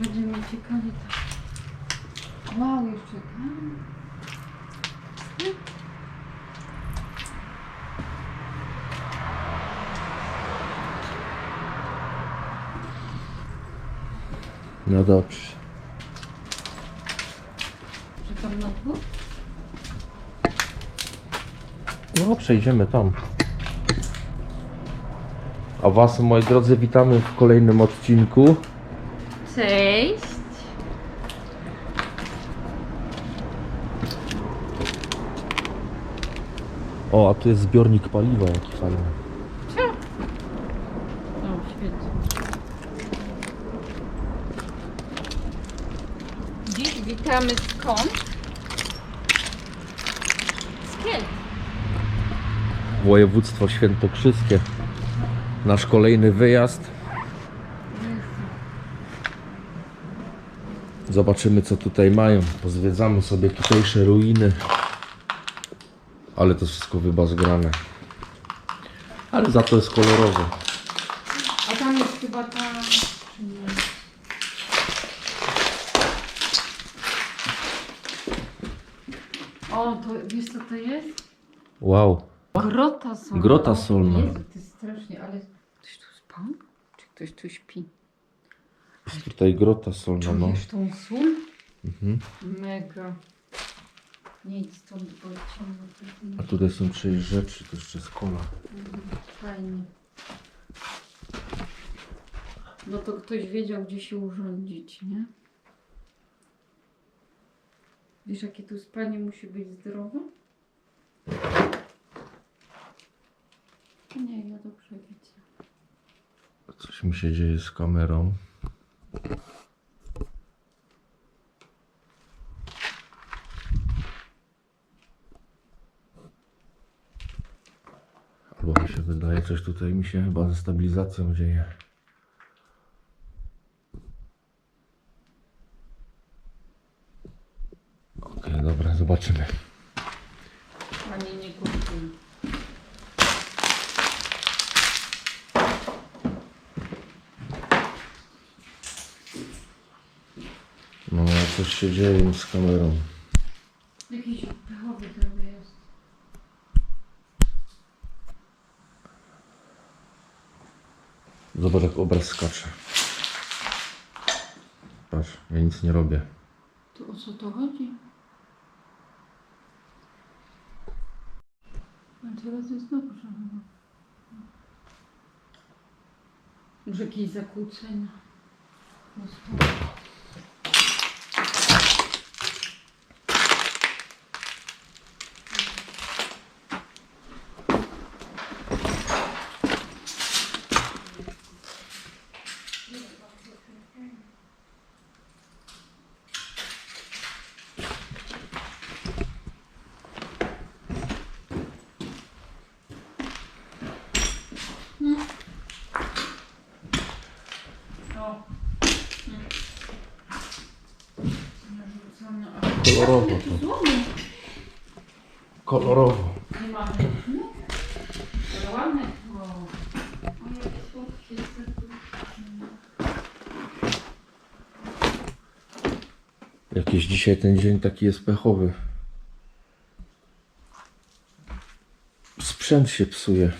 Będziemy ciekawi tak. Wow, jeszcze tam. No dobrze. Czy tam na dwóch? No, przejdziemy tam. A Was, moi drodzy, witamy w kolejnym odcinku. Cześć. O, a tu jest zbiornik paliwa, jaki fajny. O, świetnie. Dziś witamy skąd? Z Kielc. Województwo Świętokrzyskie. Nasz kolejny wyjazd. Zobaczymy, co tutaj mają. Pozwiedzamy sobie tutejsze ruiny. Ale to wszystko wybazgrane. Ale za to jest kolorowe. A tam jest chyba ta... O, to wiesz co to jest? Wow. Grota solna. Grota solna. Jezu, to jest strasznie, ale ktoś tu spał? Czy ktoś tu śpi? Jest tutaj grota solna, no. Czujesz tą sól? Mhm. Mega. Nie idź stąd, bo ciemno. A tutaj są trzy rzeczy, to jeszcze jest kola. Mhm, Fajnie. No to ktoś wiedział, gdzie się urządzić, nie? Wiesz, jakie tu spanie musi być zdrowe? Nie, ja dobrze widzę. Coś mi się dzieje z kamerą. Albo mi się wydaje, coś tutaj mi się chyba ze stabilizacją dzieje. Okej, dobra, zobaczymy. Panie nie kupuj. No, coś się dzieje z kamerą. Jakiś pechowy trochę jest. Zobacz, jak obraz skacze. Patrz, ja nic nie robię. To o co to chodzi? A teraz jest dobrze chyba. Może jakieś zakłócenia. No spoko. O. Narzucone, a- Kolorowo Ale tu to. złomy Kolorowo. Nie mamy. nie? Ale ładne. O, o jakie słodkie serduszki. Jakiś dzisiaj ten dzień taki jest pechowy. Sprzęt się psuje.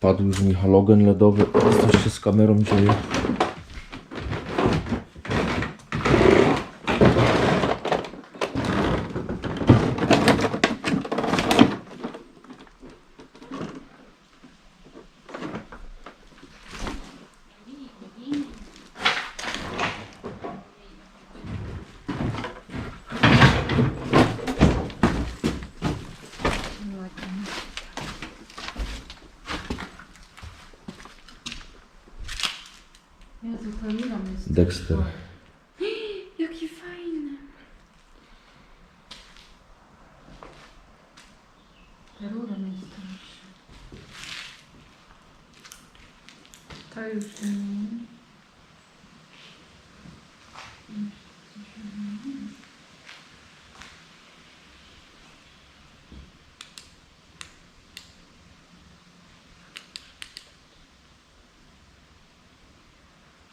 Padł już mi halogen LEDowy. Coś się z kamerą dzieje. Jezu, to ile jest? Dexter. Jaki fajny. Rurem jest straszny. To już nie.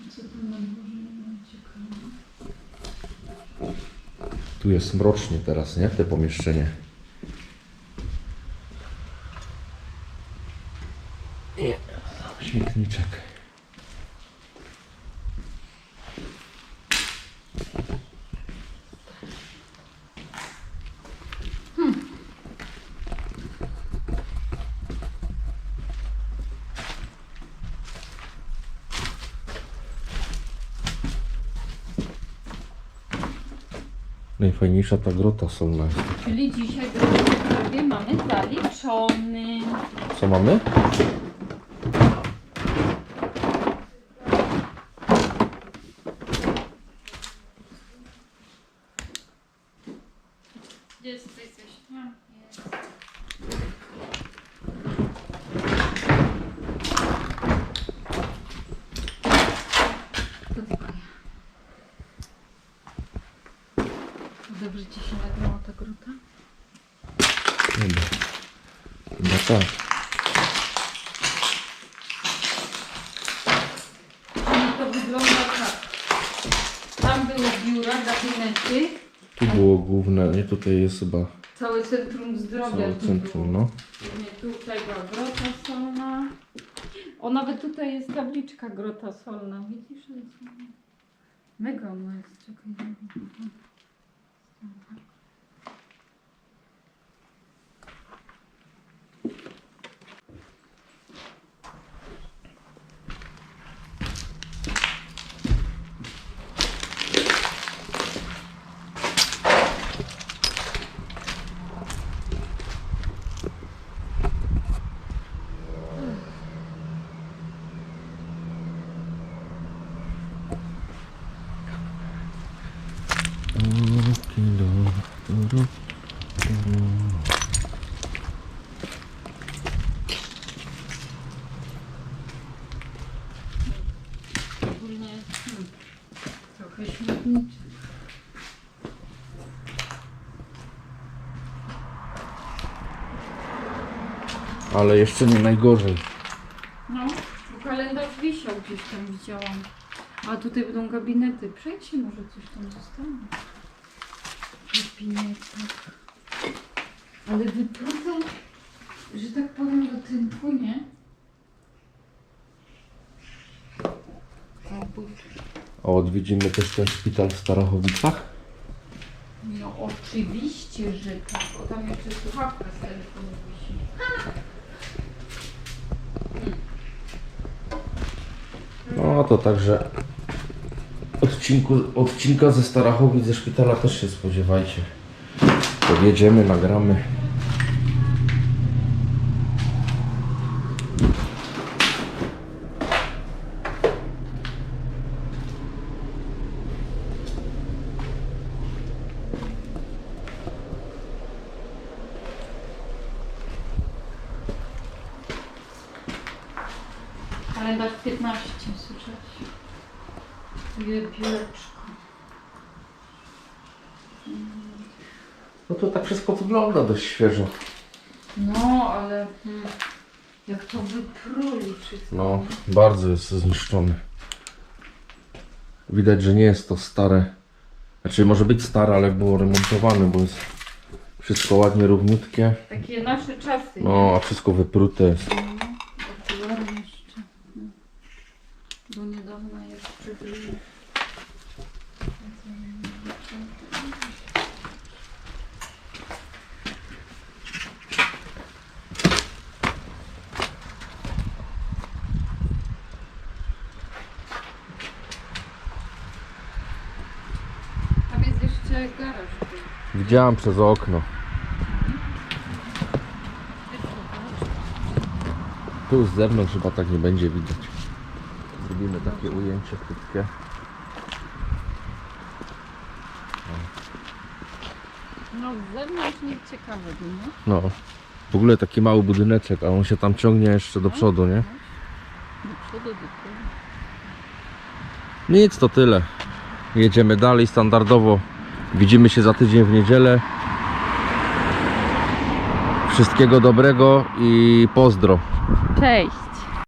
Co tam na dworze nie ciekawe. Tu jest mrocznie teraz, nie? Te pomieszczenie. Nie. Śmietniczek. Najfajniejsza ta grota solna jest. Czyli dzisiaj do prawie mamy zaliczony. Co mamy? Gdzie jest coś? A, jest. To tylko ja. Dobrze nagrała ta gruta? Chyba. Chyba tak. Czyli to wygląda tak. Tam były biura, gabinety, Tu było główne, nie tutaj jest chyba całe centrum zdrowia. całe tu centrum, było. no. Nie, tutaj była grota solna. O, nawet tutaj jest tabliczka grota solna. Widzisz? Jest Mega ona jest. Czekaj. nie wiem. Ogólnie hmm, trochę śmietniczy. Ale jeszcze nie najgorzej. No, bo kalendarz wisiał gdzieś tam widziałam. A tutaj będą gabinety. Przejdź się, może coś tam zostanie. Gabinetach. Ale wyprute, że tak powiem, do tynku, nie? A odwiedzimy też ten szpital w Starachowicach? No oczywiście, że tak. O, tam jeszcze słuchawka z telefonu wisi. No to także odcinku, odcinka ze Starachowic ze szpitala też się spodziewajcie. Podjedziemy, nagramy. Kalendarz 15, Ile biureczko. No to tak wszystko wygląda dość świeżo. No, ale hmm, jak to wypruli wszystko. No, bardzo jest zniszczony. Widać, że nie jest to stare. Znaczy może być stare, ale było remontowane, bo jest wszystko ładnie równiutkie. Takie nasze czasy. No, a wszystko wyprute jest. nie? Okularne jeszcze. No. Do niedawna jeszcze jeszcze garaż. Widziałam przez okno. Tu z zewnątrz chyba tak nie będzie widać. Zrobimy takie ujęcie krótkie. No z zewnątrz nie ciekawe nie? No. W ogóle taki mały budyneczek, a on się tam ciągnie jeszcze do przodu, nie? Do przodu, do tyłu. Nic, to tyle. Jedziemy dalej standardowo. Widzimy się za tydzień w niedzielę. Wszystkiego dobrego i pozdro. Cześć!